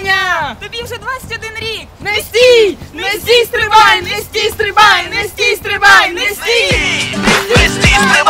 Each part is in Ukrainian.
дня! Тобі вже 21 рік! Не стій! Не стій, стрибай! Не стій, стрибай! Не стій, стрибай! Не стій! Не стій, стрибай,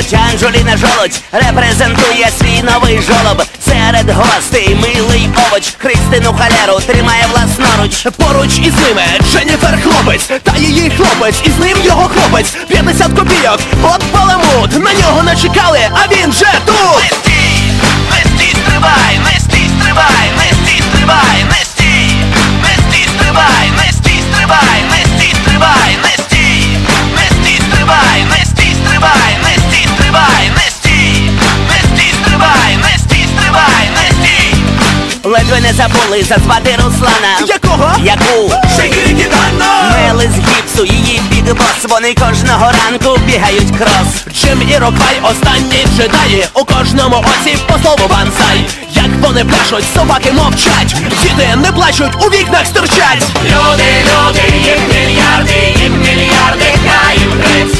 Молодь Анжеліна Жолодь репрезентує свій новий жолоб. Серед гостей милий овоч. Христину Халеру тримає власноруч. Поруч із ними Дженніфер хлопець, та її хлопець, і з ним його хлопець. 50 копійок, от баламут, на нього не чекали, а він же тут! Листі, листі, стривай, стрибай, Забули зазвати Руслана. Якого? Яку? Мели з гіпсу, її бігбос, вони кожного ранку бігають крос. Джим і Роквай останні джедаї У кожному оці по слову бансай Як вони пляшуть, собаки мовчать Діти не плачуть, у вікнах стирчать Люди, люди, їх мільярди, їх мільярди, хай їм грець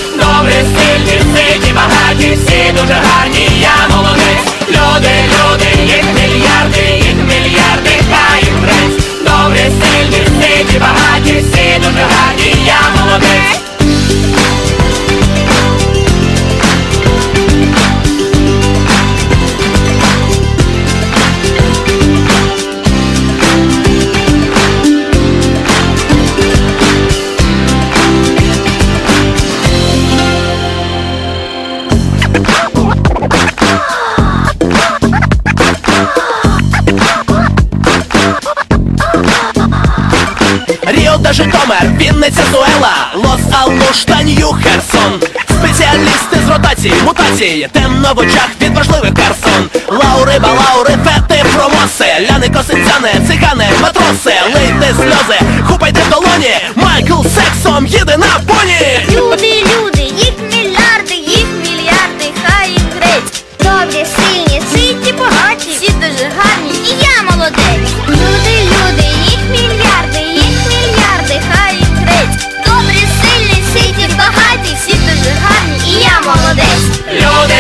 та Житомир, Вінниця зуела, Лос Алушта, Нью Херсон, спеціалісти з ротації, мутації, темно в очах від важливих персон. Лаури, балаури, фети, промоси, ляни, косинцяни, цигани, матроси, лийте сльози, хупайте в долоні, Майкл сексом їде на поні. Люди, люди, їх мільярди, їх мільярди, хай їм греть. Добрі, сильні, ситі, багаті, всі дуже гарні, і я молодець. 世で